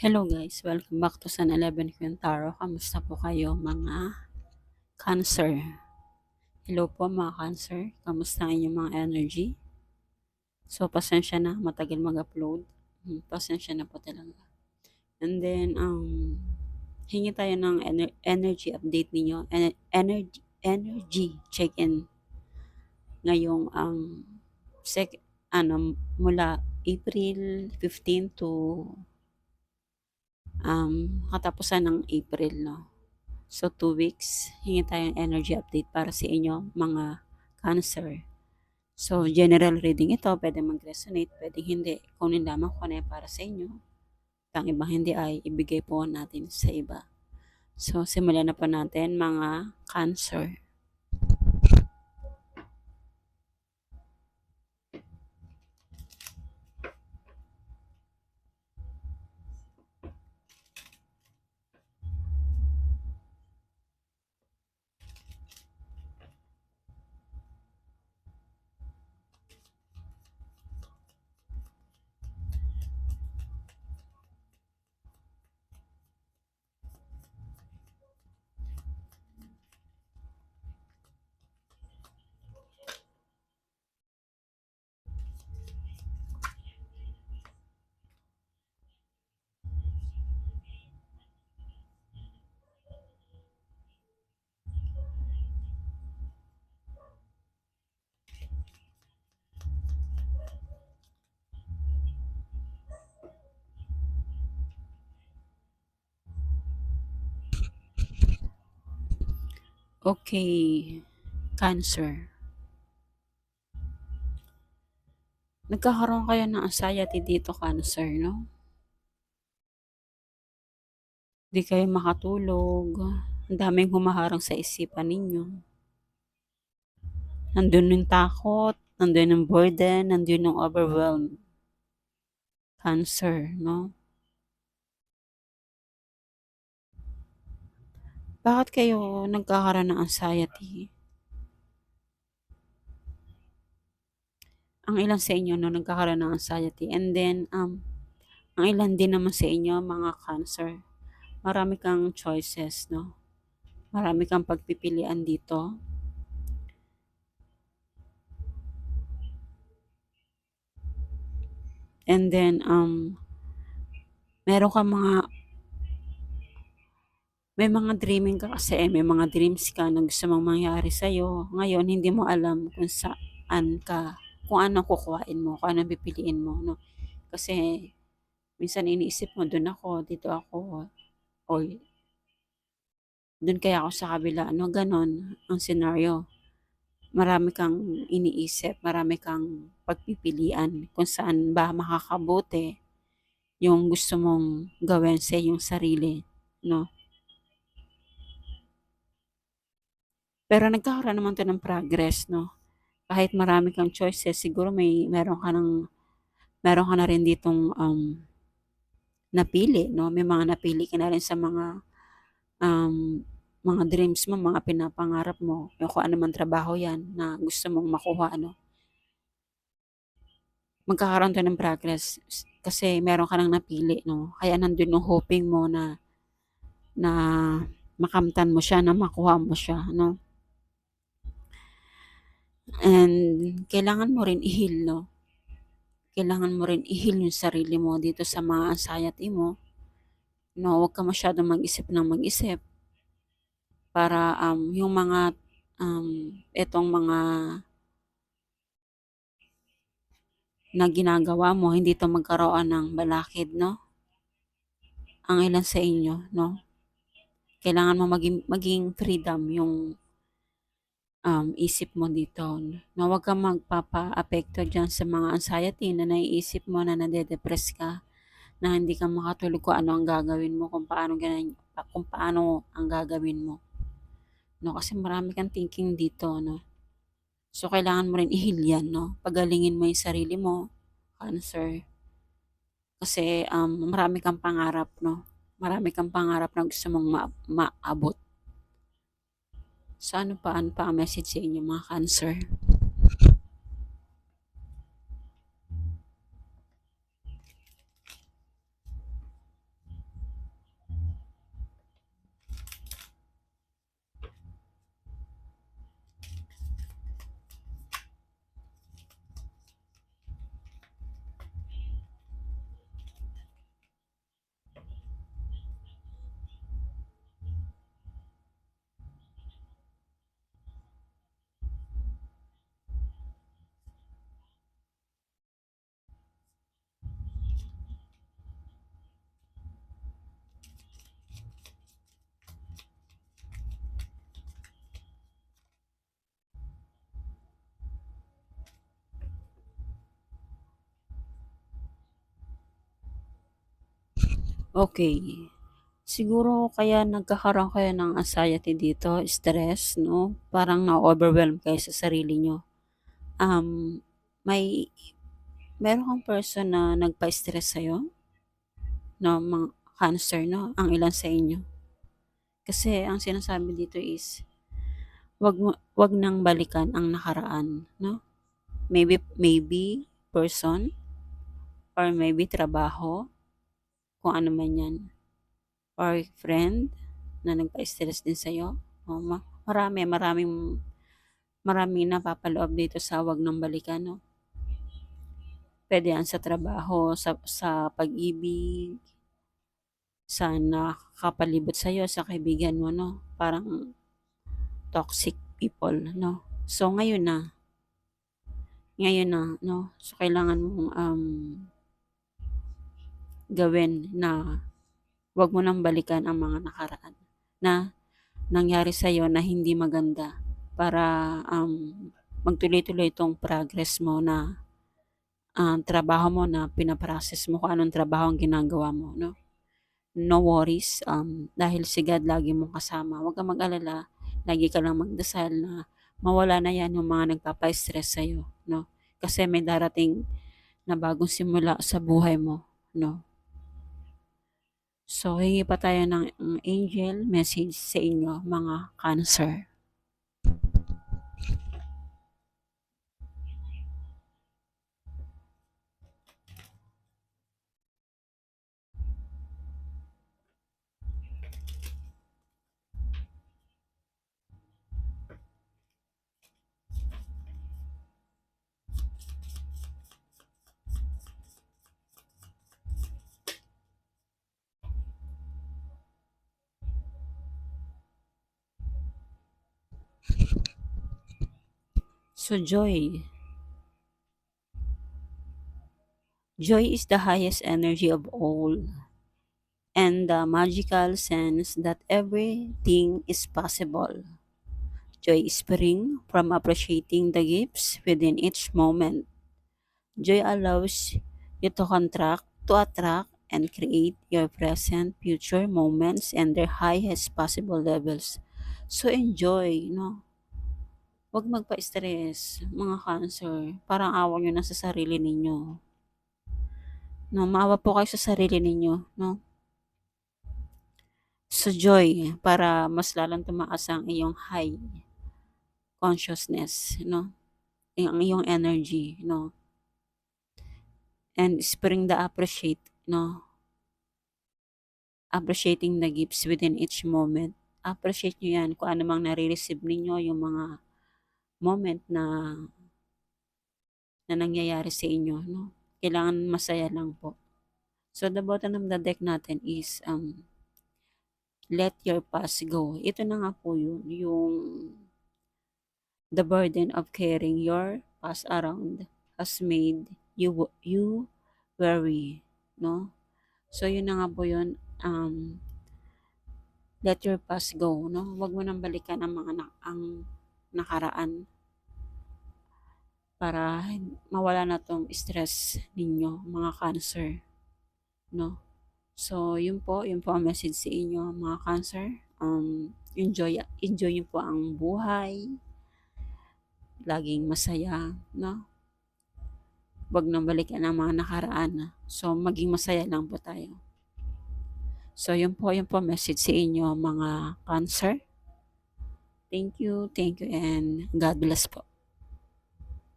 Hello guys, welcome back to San 11 Quintaro. Kamusta po kayo mga cancer? Hello po mga cancer, kamusta ang inyong mga energy? So pasensya na, matagal mag-upload. Hmm, pasensya na po talaga. And then, um, hingi tayo ng ener- energy update ninyo. Ener- energy, energy check-in. Ngayong, ang sec, ano, mula April 15 to um, katapusan ng April, no? So, two weeks, hingi tayong energy update para sa inyo, mga cancer. So, general reading ito, pwede mag-resonate, pwede hindi. Kunin lamang kung ano yung para sa inyo. Ang ibang hindi ay ibigay po natin sa iba. So, simulan na po natin, mga cancer. Okay, cancer. Nagkakaroon kayo ng anxiety dito, cancer, no? Di kayo makatulog. Ang daming humaharang sa isipan ninyo. Nandun yung takot, nandun yung burden, nandun yung overwhelm. Cancer, no? Bakit kayo nagkakaroon ng anxiety? Ang ilan sa inyo no nagkakaroon ng anxiety and then um ang ilan din naman sa inyo mga cancer. Marami kang choices, no? Marami kang pagpipilian dito. And then um meron ka mga may mga dreaming ka kasi, eh, may mga dreams ka na gusto mong mangyari sa'yo. Ngayon, hindi mo alam kung saan ka, kung ano kukuhain mo, kung ano pipiliin mo, no? Kasi, minsan iniisip mo, doon ako, dito ako, o doon kaya ako sa kabila, no? Ganon ang scenario. Marami kang iniisip, marami kang pagpipilian kung saan ba makakabuti yung gusto mong gawin sa iyong sarili, no? Pero nagkakaroon naman 'to ng progress 'no. Kahit marami kang choices siguro may meron ka ng meron ka na rin ditong, um, napili 'no, may mga napili ka na rin sa mga, um, mga dreams mo, mga pinapangarap mo, yung kung ano man trabaho 'yan na gusto mong makuha ano. Magkakaroon 'to ng progress kasi meron ka ng napili 'no, kaya nandun yung hoping mo na na makamtan mo siya, na makuha mo siya 'no. And kailangan mo rin i-heal, no? Kailangan mo rin i-heal yung sarili mo dito sa mga anxiety mo. No, huwag ka masyadong mag-isip ng mag-isip. Para um, yung mga um, etong mga na ginagawa mo, hindi to magkaroon ng balakid, no? Ang ilan sa inyo, no? Kailangan mo maging, maging freedom yung um, isip mo dito. Na huwag kang magpapa-apekto dyan sa mga anxiety na naiisip mo na nade-depress ka, na hindi ka makatulog kung ano ang gagawin mo, kung paano, ganyan, kung paano ang gagawin mo. No, kasi marami kang thinking dito, no. So, kailangan mo rin i-heal yan, no. Pagalingin mo yung sarili mo, cancer. Kasi um, marami kang pangarap, no. Marami kang pangarap na gusto mong ma- maabot. So, ano pa, ano message sa inyo mga cancer? Okay. Siguro kaya nagkakaroon kayo ng anxiety dito, stress, no? Parang na-overwhelm kayo sa sarili nyo. Um, may, meron kang person na nagpa-stress sa'yo? No, mga cancer, no? Ang ilan sa inyo. Kasi ang sinasabi dito is, wag, wag nang balikan ang nakaraan, no? Maybe, maybe person, or maybe trabaho, kung ano man yan. Or friend, na nagpa-stress din sa'yo. O, ma- marami, maraming, maraming napapaloob dito sa wag nang balikan, no? Pwede yan sa trabaho, sa, sa pag-ibig, sa nakakapalibot sa'yo, sa kaibigan mo, no? Parang toxic people, no? So, ngayon na, ngayon na, no? So, kailangan mong um, gawin na wag mo nang balikan ang mga nakaraan na nangyari sa'yo na hindi maganda para um, magtuloy-tuloy itong progress mo na uh, trabaho mo na pinaprocess mo kung anong trabaho ang ginagawa mo, no? No worries, um, dahil si God lagi mong kasama. Huwag kang mag-alala, lagi ka lang magdasal na mawala na yan yung mga nagpapa-stress sa'yo, no? Kasi may darating na bagong simula sa buhay mo, no? So, hingi pa tayo ng angel message sa inyo, mga cancer. So, joy. Joy is the highest energy of all, and the magical sense that everything is possible. Joy is spring from appreciating the gifts within each moment. Joy allows you to contract, to attract, and create your present, future moments and their highest possible levels. So enjoy, no? Huwag magpa-stress, mga cancer. Parang awa nyo na sa sarili ninyo. No, maawa po kayo sa sarili ninyo, no? So joy, para mas lalong tumaas ang iyong high consciousness, no? Ang iyong energy, no? And spring the appreciate, no? Appreciating the gifts within each moment. Appreciate nyo yan kung ano mang nare-receive ninyo, yung mga moment na na nangyayari sa inyo, no? Kailangan masaya lang po. So, the bottom of the deck natin is um, let your past go. Ito na nga po yun, yung the burden of carrying your past around has made you you worry, no? So, yun na nga po yun, um, let your past go, no? Huwag mo nang balikan ang mga na, ang nakaraan para mawala na tong stress ninyo, mga cancer. No? So, yun po, yun po ang message sa inyo, mga cancer. Um, enjoy, enjoy nyo po ang buhay. Laging masaya, no? Huwag nang balikan ang mga nakaraan. So, maging masaya lang po tayo. So, yun po, yun po message sa inyo, mga cancer. Thank you, thank you, and God bless po.